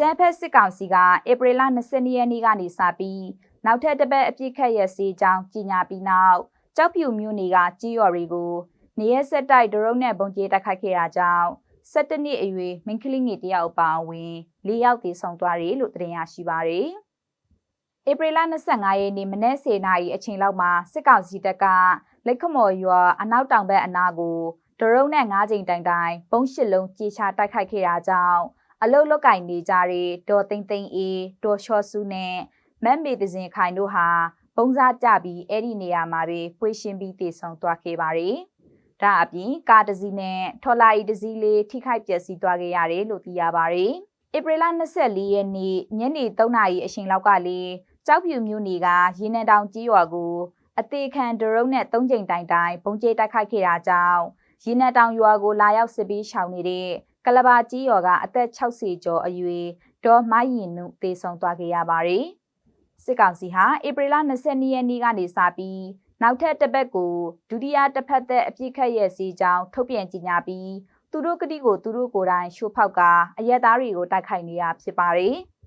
ကြမ်းဖက်စစ်ကောင်စီကဧပြီလ22ရက်နေ့ကနေစပြီးနောက်ထပ်တစ်ပတ်အပြစ်ခတ်ရစီကြောင်းကြီးညာပြီးနောက်ကြောက်ဖြူမြို့နယ်ကကြီးရော်တွေကိုနေရက်ဆက်တိုက်ဒရုန်းနဲ့ပုံကျဲတိုက်ခိုက်ခဲ့တာကြောင့်17နှစ်အရွယ်မိန်းကလေးငယ်တယောက်အပါအဝင်၄ယောက်သေဆုံးသွားတယ်လို့သတင်းရရှိပါရယ်ဧပြီလ25ရက်နေ့မနက်10:00နာရီအချိန်လောက်မှာစစ်ကောင်စီတပ်ကလက်ခမော်ရွာအနောက်တောင်ဘက်အနားကိုဒရုန်းနဲ့၅ချိန်တိုင်တိုင်ပုံးရှစ်လုံးကြေချတိုက်ခိုက်ခဲ့တာကြောင့် အလုတ်လုတ်ကင်နေကြတဲ့ဒေါ်သိန်းသိန်းအေးဒေါ်လျှော့စုနဲ့မတ်မေတစင်ခိုင်တို့ဟာပုံစားကြပြီးအဲ့ဒီနေရာမှာပဲဖွေးရှင်းပြီးတည်ဆုံသွားခဲ့ပါတယ်။ဒါအပြင်ကားတစ်စီးနဲ့ထော်လာရီတစ်စီးလေးထိခိုက်ပျက်စီးသွားခဲ့ရတယ်လို့သိရပါတယ်။ဧပြီလ24ရက်နေ့ညနေ3နာရီအချိန်လောက်ကလေးကြောက်ဖြူမြို့နယ်ကရေနံတောင်ကြီးရွာကိုအသေးခံဒရုန်းနဲ့၃ချိန်တိုင်တိုင်ပုံကျဲတိုက်ခိုက်ခဲ့တာကြောင့်ရေနံတောင်ရွာကိုလာရောက်စစ်ပြီးရှောင်နေတဲ့ ကလဘာကြီးရွာကအသက်60ကျော်အရွယ်ဒေါ်မိုင်းရင်နုသေဆုံးသွားခဲ့ရပါတယ်။စစ်ကောင်စီဟာဧပြီလ22ရက်နေ့ကနေစပြီးနောက်ထပ်တစ်ပတ်ကိုဒုတိယတစ်ဖက်သက်အပြစ်ခတ်ရဲ့စီကြောင်းထုတ်ပြန်ကြေညာပြီးသူတို့ကတိကိုသူတို့ကိုယ်တိုင်ရှိုးဖောက်ကာအရက်သားတွေကိုတိုက်ခိုက်နေတာဖြစ်ပါတယ်။